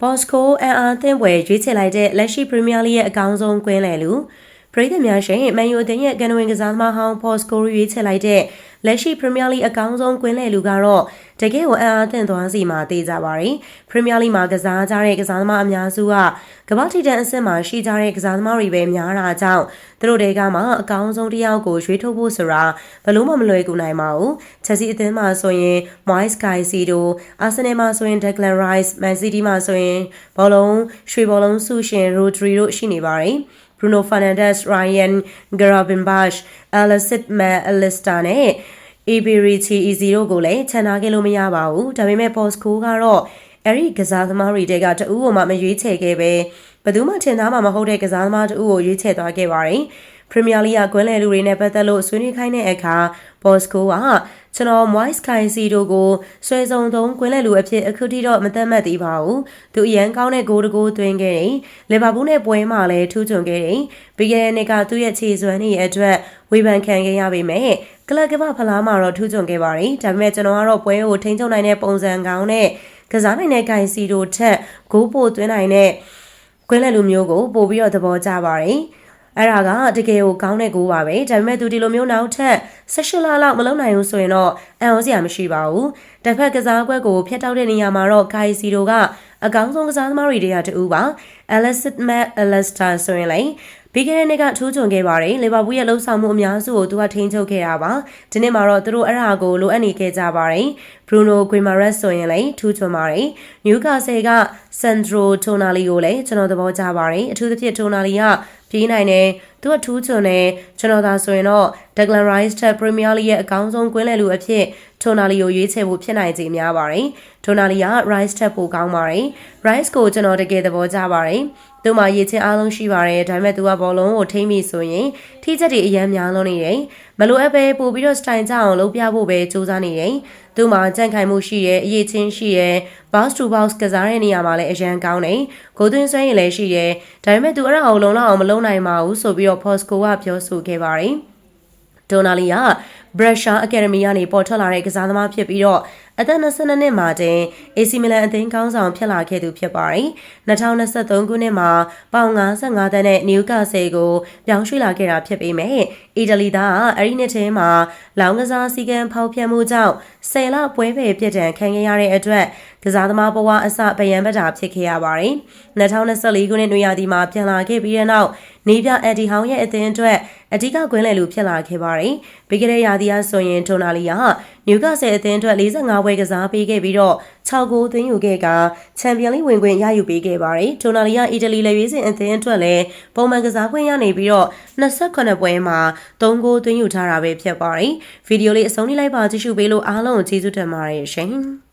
ဘော့စကိုအန်အာသင်းပွဲရွေးချယ်လိုက်တဲ့လက်ရှိပရီးမီးယားလိရဲ့အကောင်းဆုံးကွင်းလယ်လူပ ရိသတ်များရှင်မန်ယူအသင်းရဲ့ကန်ဝင်ကစားသမားဟောင်းဘော့စကိုရွေးချယ်လိုက်တဲ့လက်ရှိပရီးမီးယားလိအကောင်းဆုံးကွင်းလယ်လူကတော့တကယ်ကိုအန်အာသင့်သွားစီမှာတေးကြပါရီပရီးမီးယားလိမှာကစားကြတဲ့ကစားသမားအများစုကကမ္ဘာထိတန်အဆင့်မှာရှိကြတဲ့ကစားသမားတွေပဲများတာကြောင့်သူတို့တွေကမှအကောင်းဆုံးတစ်ယောက်ကိုရွေးထုတ်ဖို့ဆိုတာဘလို့မှမလွယ်ကူနိုင်ပါဘူးချက်စီအသင်းမှာဆိုရင် Moise Caicedo အာဆင်နယ်မှာဆိုရင် Declan Rice Man City မှာဆိုရင်ဘောလုံးရွှေဘောလုံးဆုရှင် Rodri တို့ရှိနေပါတယ် Bruno Fernandes, Ryan Gravenberch, Alexis McAllister နဲ့ Iberici Easy တို့ကိုလည်းခြံထားခဲ့လို့မရပါဘူး။ဒါပေမဲ့ Bosco ကတော့အဲ့ဒီကစားသမားတွေတဲကတအူးကိုမှမရွေးချယ်ခဲ့ပဲဘယ်သူမှထင်သားမှမဟုတ်တဲ့ကစားသမားတအူးကိုရွေးချယ်သွားခဲ့ပါတယ်။ ပရီးမီးယားလိဂ်ကွင်းလယ်လူတွေနဲ့ပတ်သက်လို့ဆွေးနွေးခိုင်းတဲ့အခါ Bosco ကကျွန်တော် Moise Caicedo ကိုဆွဲစုံသုံးကွင်းလယ်လူအဖြစ်အခုထိတော့မသက်မှတ်သေးပါဘူး။သူအရန်ကောင်းတဲ့ဂိုးတကိုးသွင်းခဲ့တယ်။လီဗာပူးနဲ့ပွဲမှာလည်းထူးချွန်ခဲ့တယ်။ပြီးခဲ့တဲ့နှစ်ကသူ့ရဲ့ခြေစွမ်းတွေအတွက်ဝေဖန်ခံခဲ့ရပေမဲ့ကလပ်ကမဖလားမှာတော့ထူးချွန်ခဲ့ပါတယ်။ဒါပေမဲ့ကျွန်တော်ကတော့ပွဲကိုထိန်းချုပ်နိုင်တဲ့ပုံစံကောင်းနဲ့ကစားနိုင်တဲ့ Caicedo ထက်ဂိုးပိုသွင်းနိုင်တဲ့ကွင်းလယ်လူမျိုးကိုပို့ပြီးတော့သဘောကျပါတယ်။ အဲ့ဒါကတကယ်ကိုကောင်းတဲ့ကိုပါပဲဒါပေမဲ့သူဒီလိုမျိုးနောက်ထပ်16လလောက်မလုပ်နိုင်ဘူးဆိုရင်တော့အံ့ဩစရာမရှိပါဘူးတစ်ဖက်ကစားကွက်ကိုဖျက်တောက်တဲ့နေရာမှာတော့ကာယီစီတိုကအကောင်းဆုံးကစားသမားတွေတည်းရတူပါ Alexis Mac Allister ဆိုရင်လည်းပြီးခဲ့တဲ့နှစ်ကထိုးချွန်ခဲ့ပါတယ်လီဗာပူးရဲ့လှုပ်ဆောင်မှုအများစုကိုသူကထိန်းချုပ်ခဲ့တာပါဒီနေ့မှာတော့သူတို့အဲ့ဒါကိုလိုအပ်နေခဲ့ကြပါတယ်ဘရူနိုဂွေမာရက်ဆိုရင်လည်းထူးချွန်ပါတယ်နျူကာဆယ်ကဆန်ဒရိုတိုနာလီကိုလည်းကျွန်တော်သဘောကျပါတယ်အထူးသဖြင့်တိုနာလီက ပြေးနိုင်တယ်သူကထူးချွန်တယ်ကျွန်တော်သာဆိုရင်တော့ Declan Rice ထက် Premier League ရဲ့အကောင်းဆုံးကွင်းလယ်လူအဖြစ် ထိုနာလီကိုရွေးချယ်ဖို့ဖြစ်နိုင်ခြေများပါတယ်ထိုနာလီက Rice ထက်ပိုကောင်းပါတယ် Rice ကိုကျွန်တော်တကယ်သဘောကျပါတယ်သူမှရည်ချင်းအားလုံးရှိပါတယ်ဒါပေမဲ့သူကဘောလုံးကိုထိမ့်မိဆိုရင်ထိချက်တွေအများများလုံးနေတယ်မလိုအပ်ပဲပို့ပြီးတော့စတိုင်ကြအောင်လုပ်ပြဖို့ပဲစူးစမ်းနေတယ်သူမှကြန့်ခိုင်မှုရှိတယ်အရေးချင်းရှိတယ် box to box ကစားတဲ့နေရာမှာလည်းအရန်ကောင်းတယ်ဂိုးသွင်းဆွဲရင်လည်းရှိတယ်ဒါပေမဲ့သူအဲ့ဒါကိုလုံလောက်အောင်မလုပ်နိုင်ပါဘူးဆိုပြီးတော့ Posco ကပြောဆိုခဲ့ပါတယ် ဒေါနာလီက Brescia Academy ကနေပေါ်ထွက်လာတဲ့ကစားသမားဖြစ်ပြီးတော့ အသက်22နှစ်မှာတင် AC Milan အသင်းကောင်းဆောင်ဖြစ်လာခဲ့သူဖြစ်ပါတယ်။2023ခုနှစ်မှာပေါင်55တန်းနဲ့ Newcastle ကိုပြောင်းရွှေ့လာခဲ့တာဖြစ်ပေမဲ့အီတလီသားအဲ့ဒီနှစ်ထဲမှာလောင်းကစားစီကံဖောက်ဖျက်မှုကြောင့်ဆယ်လပွဲပယ်ပြစ်ဒဏ်ခံခဲ့ရတဲ့အတွက်ကစားသမားဘဝအစပယံပတာဖြစ်ခဲ့ရပါတယ်။2024ခုနှစ်နွေရာသီမှာပြန်လာခဲ့ပြီးတဲ့နောက်နေပြအက်ဒီဟောင်းရဲ့အသင်းအတွက်အဓိကကွင်းလယ်လူဖြစ်လာခဲ့ပါတယ်။ပြီးခဲ့တဲ့ရာသီအားဆိုရင်တိုနာလီကနျူကာဆယ်အသင်းအတွက်45ပွဲကစားပေးခဲ့ပြီးတော့6ဂိုးသွင်းယူခဲ့ကချန်ပီယံလိဝင်ခွင့်ရယူပေးခဲ့ပါတယ်။တိုနာလီကအီတလီလက်ရွေးစင်အသင်းအတွက်လည်းပုံမှန်ကစားခွင့်ရနေပြီးတော့28ပွဲမှာ3ဂိုးသွင်းယူထားတာပဲဖြစ်ပါတယ်။ဗီဒီယိုလေးအဆုံးထိလိုက်ပါကြည့်ရှုပေးလို့အားလုံးကိုကျေးဇူးတင်ပါတယ်ရှင်။